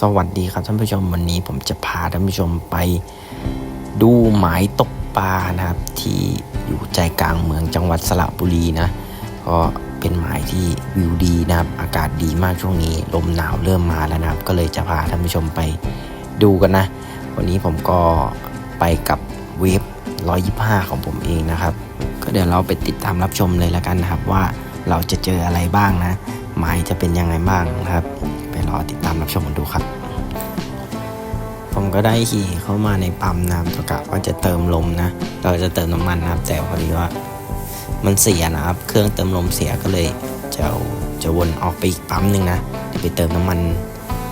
สวัสดีครับท่านผู้ชมวันนี้ผมจะพาท่านผู้ชมไปดูหมายตกปลานะครับ ที่อยู่ใจกลางเมืองจังหวัดสระบุรีนะก็เป็นหมายที่วิวดีนะครับ อากาศดีมากช่วงนี้ ลมหนาวเริ่มมาแล้วนะครับ ก็เลยจะพาท่านผู้ชมไปดูกันนะ วันนี้ผมก็ไปกับเวฟ125 ของผมเองนะครับ ก็เดี๋ยวเราไปติดตามรับชมเลยแล้วกันนะครับว่าเราจะเจออะไรบ้างนะ หมายจะเป็นยังไงบ้างครับ ไปรอติดตามรับชมกันดูครับ ผมก็ได้ขี่เข้ามาในปั๊มนะครับประกะว่าจะเติมลมนะ เราจะเติมน้ำมันนะครับ แต่พอดีว่า มันเสียนะครับ เครื่องเติมลมเสียก็เลยจะจะวนออกไปอีกปั๊มหนึ่งนะไปเติมน้ำมัน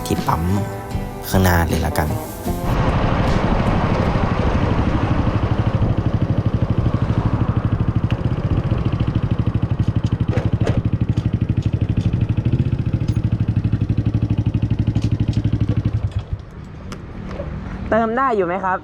ที่ปั๊มข้างหน้าเลยละกัน เติมได้อยู่ไหมครับ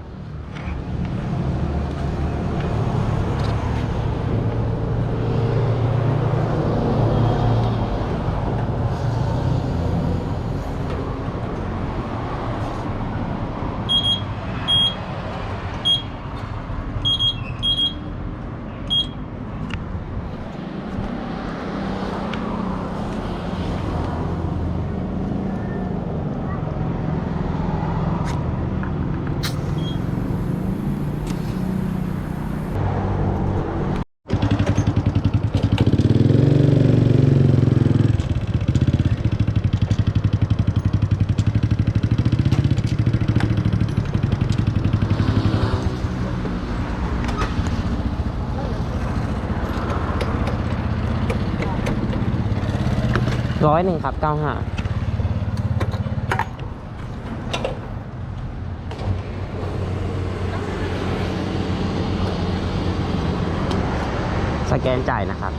ร้อยหนึ่งครับเก้าห้าสแกนจ่ายนะครับ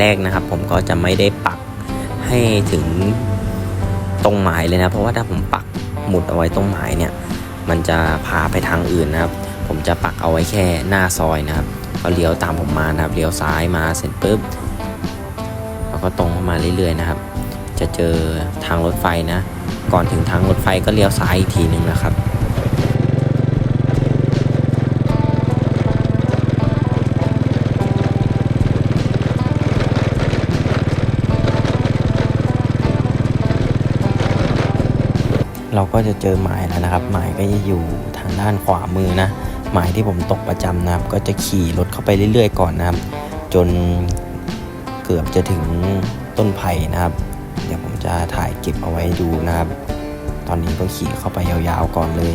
แรกนะครับ ผมก็จะไม่ได้ปักให้ถึงตรงหมายเลยนะ เพราะว่าถ้าผมปักหมุดเอาไว้ตรงหมายเนี่ย มันจะพาไปทางอื่นนะครับ ผมจะปักเอาไว้แค่หน้าซอยนะครับก็เลี้ยวตามผมมานะครับเลี้ยวซ้ายมาเสร็จปุ๊บแล้วก็ตรงเข้ามาเรื่อยๆนะครับ จะเจอทางรถไฟนะ ก่อนถึงทางรถไฟก็เลี้ยวซ้ายอีกทีหนึ่งนะครับ เราก็จะเจอหมายแล้วนะครับ หมายก็จะอยู่ทางด้านขวามือนะหมายที่ผมตกประจำนะครับ ก็จะขี่รถเข้าไปเรื่อยๆ ก่อนนะครับ จนเกือบจะถึงต้นไผ่นะครับ เดี๋ยวผมจะถ่ายเก็บเอาไว้ดูนะครับ ตอนนี้ก็ขี่เข้าไปยาวๆก่อนเลย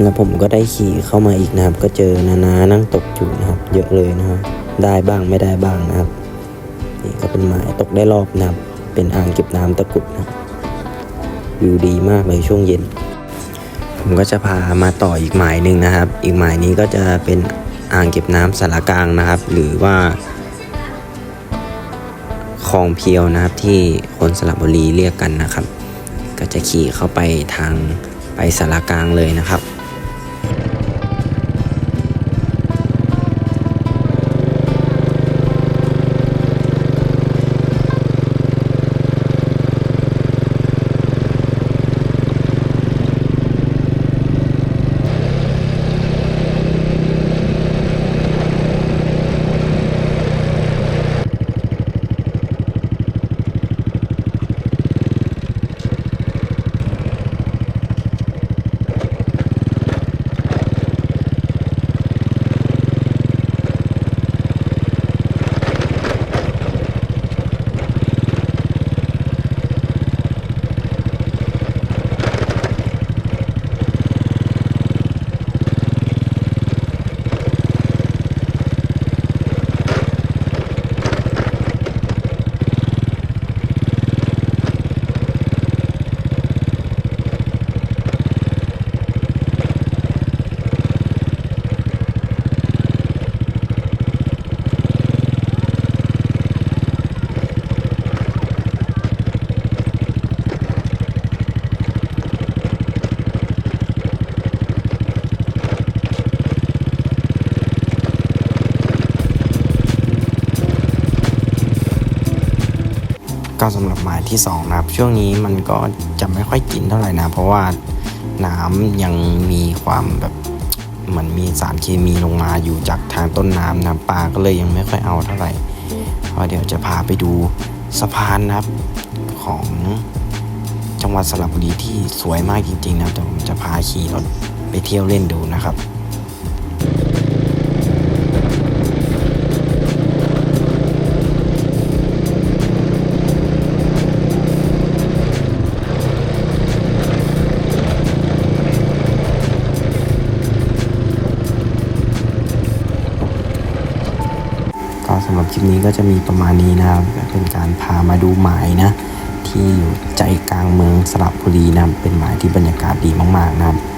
แล้วผมก็ได้ขี่เข้ามาอีกนะครับ ก็เจอนานานั่งตกอยู่นะครับ เยอะเลยนะครับได้บ้างไม่ได้บ้างนะครับ นี่ก็เป็นหมายตกได้รอบนะครับ เป็นอ่างเก็บน้ำตะกุดนะวิวดีมากเลยช่วงเย็น ผมก็จะพามาต่ออีกหมายหนึ่งนะครับ อีกหมายนี้ก็จะเป็นอ่างเก็บน้ำสารกลางนะครับ หรือว่าคลลองเพียวนะครับที่คนสระบุรีเรียกกันนะครับ ก็จะขี่เข้าไปทางไปสารกลางเลยนะครับ ก็สำหรับหมายที่สองนะครับ ช่วงนี้มันก็จะไม่ค่อยกินเท่าไหร่นะ เพราะว่าน้ำยังมีความแบบเหมือนมีสารเคมีลงมาอยู่จากทางต้นน้ำนะปลาก็เลยยังไม่ค่อยเอาเท่าไหร่เพราะเดี๋ยวจะพาไปดูสะพานนะครับของจังหวัดสระบุรีที่สวยมากจริงๆนะแต่ผมจะพาขี่รถไปเที่ยวเล่นดูนะครับ ลิปนี้ก็จะมีประมาณนี้นะครับก็เป็นการพามาดูหมายนะ ที่อยู่ใจกลางเมืองสระบุรีนะเป็นหมายที่บรรยากาศดีมากๆนะครับ